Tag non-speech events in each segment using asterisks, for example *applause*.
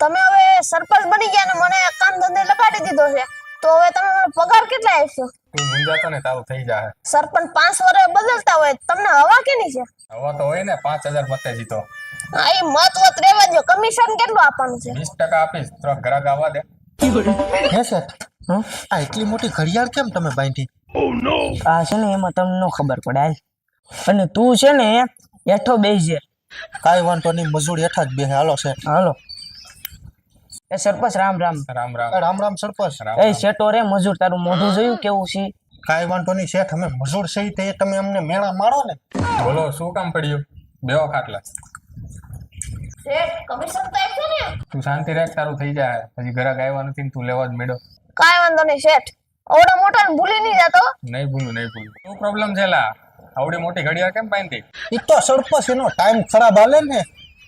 તમે હવે સરપંચ બની ગયા ને મને કામ ધંધે લગાડી દીધો છે. તો હવે તમે મને પગાર કેટલા આપશો? તું મુંજાતો ને તારું થઈ જાય સરપંચ પાંચ વર્ષ બદલતા હોય તમને હવા કેની છે? હવા તો હોય ને પાંચ હજાર મતે જીતો હા એ મત વત રેવા દો કમિશન કેટલું આપવાનું છે? વીસ ટકા આપીશ. તો ગ્રાહક આવવા દે. હે સર? આ એટલી મોટી ઘડિયાળ કેમ તમે બાંધી? આ છે ને એમાં તમને નો ખબર પડે. હાલ. અને તું છે ને હેઠો બેસજે. કાંઈ વાંધો નહીં મજૂર હેઠા જ બે હાલો છે હાલો. એ સરપંચ રામ રામ. રામ રામ. રામ રામ સરપંચ. એ શેઠો રે મજૂર તારું મોઢું જોયું કેવું છે? કાઈ વાંધો નહીં શેઠ અમે મજૂર સહી તે તમે અમને મેળા મારો ને. બોલો શું કામ પડ્યું? બેવો ખાટલા. શેઠ કમિશન તો છે ને. તું શાંતિ રાખ તારું થઈ જાય. હજી ઘરે ગાયવા નથી તું લેવા જ મેળો. કાઈ વાંધો નહીં શેઠ. ઓવડો મોટો ને ભૂલી નહીં જતો. નહીં ભૂલું નહીં ભૂલું. શું પ્રોબ્લેમ છે લા? આવડી મોટી ઘડિયાળ કેમ બાંધી? એ તો સરપંચ એનો ટાઈમ ખરાબ હાલે ને.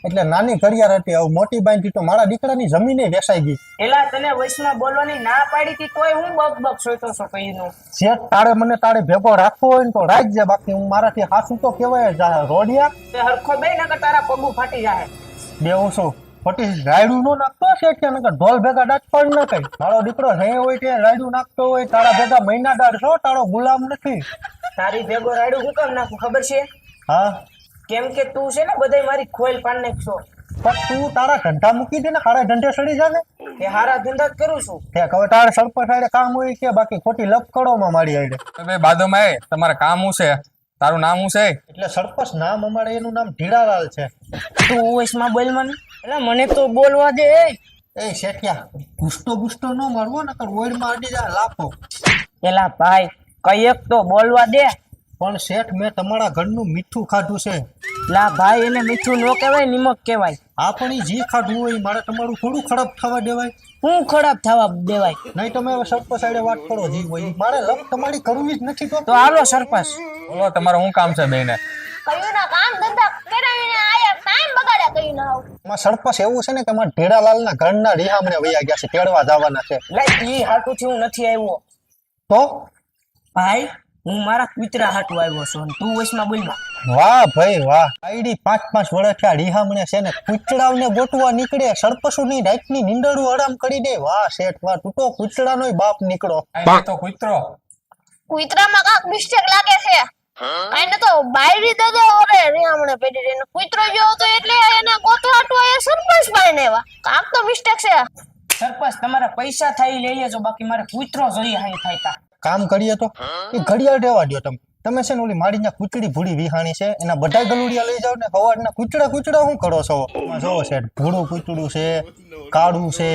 એટલે નાની ઘડિયાળ હતી આવું મોટી બાંધી તો મારા દીકરાની જમીને વેસાઈ ગઈ. એલા તને વૈષ્ણવ બોલવાની ના પાડી હતી તોય હું બક બક સોચતો છો કઈનું જે તારે મને તારે ભેગો રાખવો હોય ને તો રાખજે બાકી હું મારાથી હાસું તો કેવાય જ રોડિયા. તે હરખો બે નકર તારા પગું ફાટી જાય બે હું છું ફટી રાયડું નો નાખતો શેઠ કે નકર ઢોલ ભેગા દાંત પણ ન કઈ? મારો દીકરો હે હોય તે રાયડું નાખતો હોય તારા ભેગા મહિનાદાર છો તારો ગુલામ નથી. તારી ભેગો રાયડું હું કામ નાખું ખબર છે? હા. કેમ કે તું છે ને બધાય મારી ખોઈલ પાડ નાખશો પણ તું તારા ધંધા મૂકી દે ને હારા ધંધે સડી જા ને. એ હારા ધંધા જ કરું છું. તે હવે તારે સરપંચ આડે કામ હોય કે બાકી ખોટી લપકડોમાં મારી આડે હવે બાદોમાં એ તમારે કામ હું છે? તારું નામ હું છે? એટલે સરપંચ નામ અમારે એનું નામ ઢીડાલાલ છે. તું વૈષ્ણવ બોલ મને. એટલે મને તો બોલવા દે. એ. એ શેઠિયા ગુસ્તો ગુસ્તો ન મારવો નકર ઓઈડમાં અડી જા લાફો. એલા ભાઈ કંઈક તો બોલવા દે. પણ શેઠ મેં તમારા ઘરનું મીઠું ખાધું છે. લા ભાઈ એને મીઠું ન કહેવાય નિમક કહેવાય. હા પણ એ જે ખાધું હોય મારે તમારું થોડું ખરાબ થવા દેવાય. હું ખરાબ થવા દેવાય? નહીં તમે હવે સરપંચ સાઈડે વાત કરો જી હોય મારે લપ તમારી કરવી જ નથી તો. તો હાલો સરપંચ. બોલો તમારું શું કામ છે બેને? કયું ના કામ ધંધા કરાવીને આયા ટાઈમ બગાડ્યા કયું માં સરપંચ એવું છે ને કે મારા ઢેરાલાલના ઘરના રિહામણે વયા ગયા છે તેડવા જવાના છે. લે ઈ હાટુથી હું નથી આવ્યો. તો? ભાઈ હું મારા કુતરા હાટુ આવ્યો છું અને તું વચમાં બોલમાં વાહ ભાઈ વાહ. આઈડી પાંચ પાંચ વર્ષ થયા રિહામણે છે ને કૂચડાવને ગોટવા નીકળે સરપસુની રાતની નીંદડું હરામ કરી દે. વાહ શેઠ વાહ તૂટો તો કૂચડાનોય બાપ નીકળો. તો કુતરો. કુતરામાં કાક મિસ્ટેક લાગે છે. કાંઈ ન તો બાયરી દદો ઓરે રીહામણે પેડી રહીને. કુતરો જો તો એટલે એને ગોતવાટું એ સરપંચ પાઈને વાહ કાક તો મિસ્ટેક છે. સરપંચ તમારા પૈસા થાય લઈ લેજો બાકી મારે કુતરો જોઈએ હાઈ થાય તા. કામ કરીએ તો એ ઘડિયાળ રહેવા દ્યો તમે. તમે છે ને ઓલી મારી ત્યાં કૂચડી ભૂડી વિહાણી છે, એના બધા ગલુડિયા લઈ જાવ ને સવારના કૂચડા કૂચડા શું કરો છો? જોવો છે ભૂડું કૂચડું છે, કાળું છે,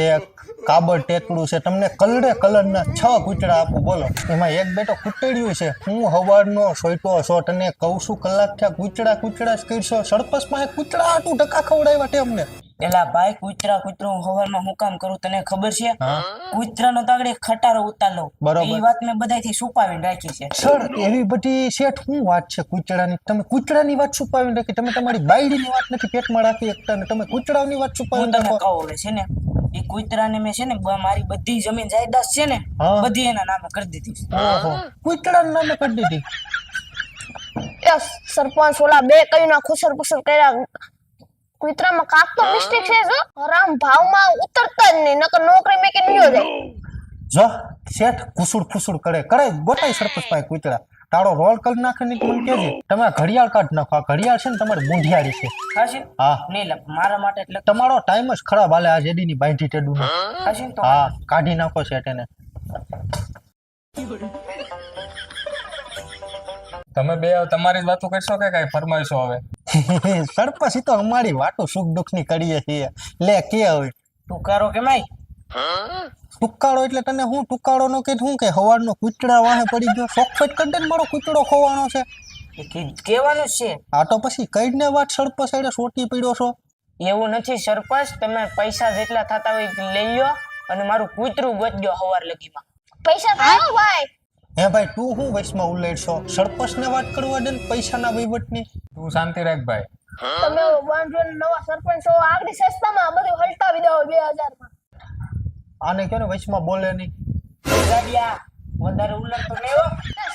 કાબર ટેકડું છે, તમને કલરે કલરના છ કૂચડા આપું, બોલો. એમાં એક બેટો કૂટડ્યું છે. હું હવારનો સોઈટો છો તને કહું છું, કલાક થયા કૂચડા કૂચડા જ કરશો. સરપસ પાસે કૂચડા આટું ટકા ખવડાવ્યા તે અમને એલા ભાઈ કુતરા કુતરો હું હવામાં હું કામ કરું તને ખબર છે? કુતરાનો તાગડે ખટારો ઉતાર બરોબર. એ વાત મેં બધાથી છુપાવીને રાખી છે. સર એવી બધી શેઠ શું વાત છે કુતરાની? તમે કુતરાની વાત છુપાવીને રાખી. તમે તમારી બાયડીની વાત નથી પેટમાં રાખી એકતા ને તમે કુતરાની વાત છુપાવીને રાખો. કહું હવે છે ને એ કુતરાને મેં છે ને મારી બધી જમીન જાયદાદ છે ને બધી એના નામે કરી દીધી કૂચડાના નામે કરી દીધી? એ સરપંચ ઓલા બે કઈ ના ખુસર પુસર કર્યા કુતરામાં કાક તો મિસ્ટેક છે જો. હરામ ભાવમાં ઉતરતા જ નહીં નકર નોકરી મેકીને નિયો જાય. જો શેઠ કુસુડ ફુસુડ કરે. કરે ગોટાઈ સરપંચ પાસે કુતરા. તારો રોલ કલ નાખે ને મને કહેજે. તમે ઘડિયાળ કાઢ નાખો. આ ઘડિયાળ છે ને તમારી બુંધિયારી છે. હાજી હા. નહીં લે મારા માટે એટલે તમારો ટાઈમ જ ખરાબ હાલે આ જેડીની બાંધી ટેડું હાજી તો હા કાઢી નાખો શેઠ એને. તમે બે તમારી જ વાતો કરશો કે કઈ ફરમાઈશો હવે? *laughs* સરપંચ ઈ તો અમારી વાતો સુખ દુઃખની કરીએ છીએ. લે કે હવે? ટુકારો કરો કે માય? ટુકાળો એટલે તને હું ટુકાળો નો કે હું કે? હવારનો કૂતડા વાહે પડી ગયો. સોફેટ કરી દે મારો કૂતડો ખોવાનો છે. કહેવાનું છે? આ તો પછી કઈ ને વાત સરપંચ સાઈડે સોટી પીડો છો? એવું નથી સરપંચ તમે પૈસા જેટલા થતા હોય લઈ લો અને મારું કૂતરું ગોતજો હવાર લગીમાં. પૈસા ભાઈ? હે ભાઈ તું હું વૈશમાં ઉલ્લેડશો સરપંચ ને વાત કરવા દે ને પૈસાના વહીવટની. તું શાંતિ રાખ ભાઈ. તમે બાંધો નવા સરપંચ છો આગળ સસ્તામાં બધું હલટાવી દો 2000 માં આને કહો વૈશમાં બોલે નહીં? ગાડિયા વધારે ઉલટ તો લેવો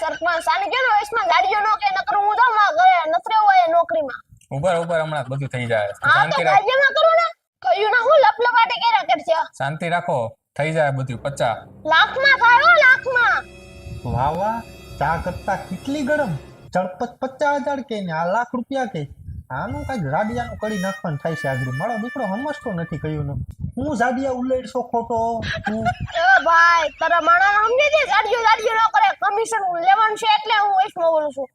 સરપંચ આને કેનો વૈશમાં ગાડીઓ નો કે નકર હું તો માં ગયે નતરે હોય નોકરીમાં. ઉપર ઉપર હમણાં બધું થઈ જાય. શાંતિ રાખ. ગાડીમાં કરો ને. કયું ના હું લપલપાટી કરશે? શાંતિ રાખો. થઈ જાય બધું પચા. લાખમાં થાય હો લાખમાં. વાહ વાહ ચા કરતા કેટલી ગરમ? ચડપત પચાસ હજાર કે ને આ લાખ રૂપિયા કે? આનું કાંઈક રાડિયાનું કરી નાખવાનું થાય છે આગળ મારો દીકરો હમસતો નથી કહ્યું ને હું જાડિયા ઉલ્લેડશો ખોટો? તું એ ભાઈ તારા માણા સમજે છે? જાડિયો જાડિયો ન કરે. કમિશન લેવાનું છે એટલે હું વૈષ્ણવ બોલું છું.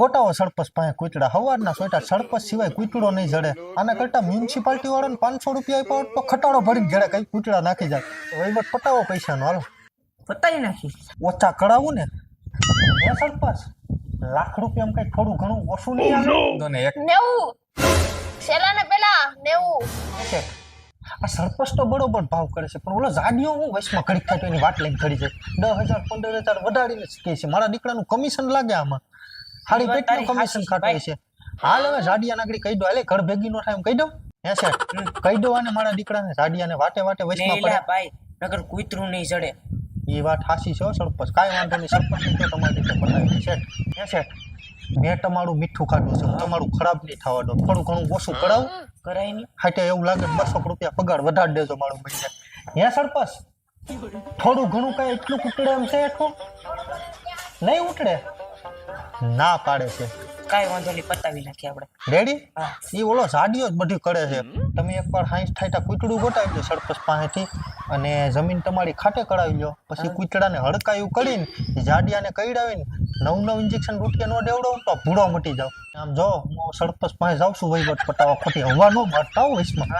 ગોટાવો સરપસ પાસે કૂતડા હવારના સોટા સરપસ સિવાય કૂતડો નહીં જડે. આના કરતા મ્યુનિસિપાલિટી વાળાને પાંચસો રૂપિયા આપ્યો તો ખટાડો ભરીને જડે. કઈ કૂતડા નાખી જાય વહીવટ પટાવો પૈસાનો હાલો. પતાઈ નાખીશ. ઓછા કરાવું ને હે સરપસ લાખ રૂપિયા કઈ થોડું ઘણું ઓછું નહીં આવે? તો ને એક. નેવું. છેલ્લા ને પેલા નેવું. આ સરપંચ તો બરોબર ભાવ કરે છે પણ ઓલો જાડિયો હું વચમાં ઘડી થાય તો એની વાત લઈને ઘડી જાય. દસ હજાર પંદર હજાર વધારીને કહે છે મારા દીકરાનું કમિશન લાગે આમાં. હારી પેટનું કમિશન ખાટાય છે, હાલ હવે જાડિયા નાગરી કહી દો એટલે ઘર ભેગી નો થાય એમ કહી દો. હે છે કહી દો અને મારા દીકરાને જાડિયાને વાટે વાટે વચમાં લેલા પડે. ભાઈ નગર કૂતરું નહીં જડે. એ વાત હાસી છે હો સરપંચ કાંઈ વાંધો નહીં. સરપંચ તો તમારી રીતે બનાવી છે. હે છે? મેં તમારું મીઠું કાઢું છે. તમારું ખરાબ નહીં થવા દો થોડું ઘણું ઓછું કરાવું. કરાય નહીં. હાટે એવું લાગે બસો રૂપિયા પગાર વધારી દેજો મારું મહિને. હે સરપંચ? થોડું ઘણું કાંઈ એટલું ઉતરે એમ છે એટલું? નહીં ઉતરે ના પાડે છે. કાંઈ વાંધો નહીં પતાવી નાખીએ આપણે. રેડી હા. એ ઓલો સાડીઓ જ બધી કરે છે. તમે એકવાર હાઈસ થાય કૂતડું ગોટાવી દો સરપંચ પાસેથી અને જમીન તમારી ખાતે કરાવી લો. પછી કૂતડાને હડકાયું કરીને એ જાડિયાને કઈડાવીને નવ નવ ઇન્જેક્શન રૂટિયા નો દેવડો તો ભૂડો મટી જાવ. આમ જો હું સરપંચ પાસે જાઉં છું વહીવટ પટાવા ખોટી હવા નો મારતા હો વૈશમાં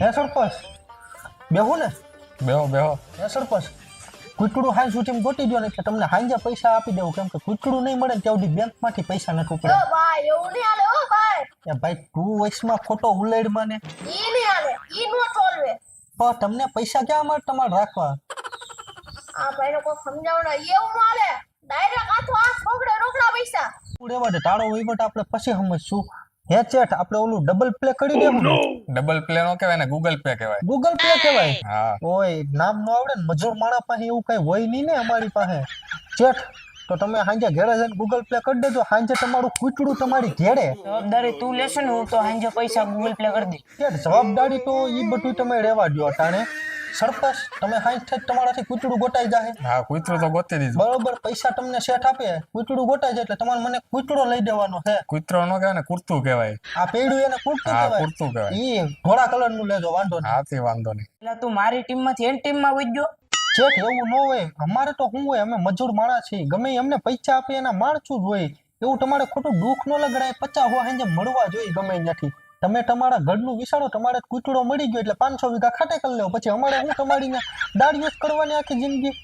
હે. સરપંચ બેહું ને? બેહો બેહો. હે સરપંચ કૂતડું હાલ સુધી ગોટી દો ને એટલે તમને હાંજે પૈસા આપી દેવું. કેમ કે કૂતડું નહીં મળે ને ત્યાં બેંકમાંથી પૈસા નથી ઉપડે ભાઈ એવું નહીં હાલે હો ભાઈ. એ ભાઈ તું વયસમાં ખોટો ઉલેડ ને? ઈ નહીં હાલે ઈ નો ચોલવે. પણ તમને પૈસા ક્યાં મળે તમારે રાખવા? આ ભાઈને કોઈ સમજાવડે એવું હાલે. ડાયરેક્ટ હાથો હાથ રોકડે રોકડા પૈસા. દે તાળો વહીવટ આપણે પછી સમજશું. હે ચેટ આપણે ઓલું ડબલ પ્લે કરી દેવું ડબલ પ્લે નો કહેવાય ને ગૂગલ પે કહેવાય. ગૂગલ પ્લે કહેવાય. હા. ઓય નામ નો આવડે ને મજૂર માણા પાસે એવું કઈ હોય નહીં ને અમારી પાસે. ચેટ તો તમે સાંજે ઘેરે જઈને ગૂગલ પ્લે કરી દેજો. સાંજે તમારું કૂચડું તમારી ઘેરે. જવાબદારી તું લેશે ને હું તો સાંજે પૈસા ગૂગલ પ્લે કરી દઈશ. ચેટ જવાબદારી તો એ બધું તમે રહેવા દો અટાણે. સરપંચ તમે સાંજ થાય તમારાથી કૂતડું ગોટાઈ જાય હા કૂતરું તો ગોતી દીધું. બરોબર પૈસા તમને શેઠ આપે કૂતડું ગોટાઈ જાય એટલે તમારે મને કૂતરો લઈ દેવાનો છે. કૂતરો નો કહેવાય ને કુર્તું કહેવાય. આ પેડું એને કૂતરું હા કહેવાય. કુર્તું કહેવાય. ઈ ધોળા કલરનું લેજો વાંધો નહીં. હાથી વાંધો નહીં. એટલે તું મારી ટીમમાંથી એન ટીમ ટીમમાં વજ્યો ચેક એવું ન હોય. અમારે તો શું હોય અમે મજૂર માણસ છીએ. ગમે અમને પૈસા આપે એના માણસું જ હોય. એવું તમારે ખોટું દુઃખ ન લગડાય. પચાસ હોય મળવા જોઈએ ગમે ત્યાંથી તમે તમારા ઘરનું વિશાળો, તમારે કૂતડો મળી ગયો એટલે પાંચસો વીઘા ખાટે કરી લેવો પછી અમારે હું તમારી દાડીઓ જ કરવાની આખી જિંદગી?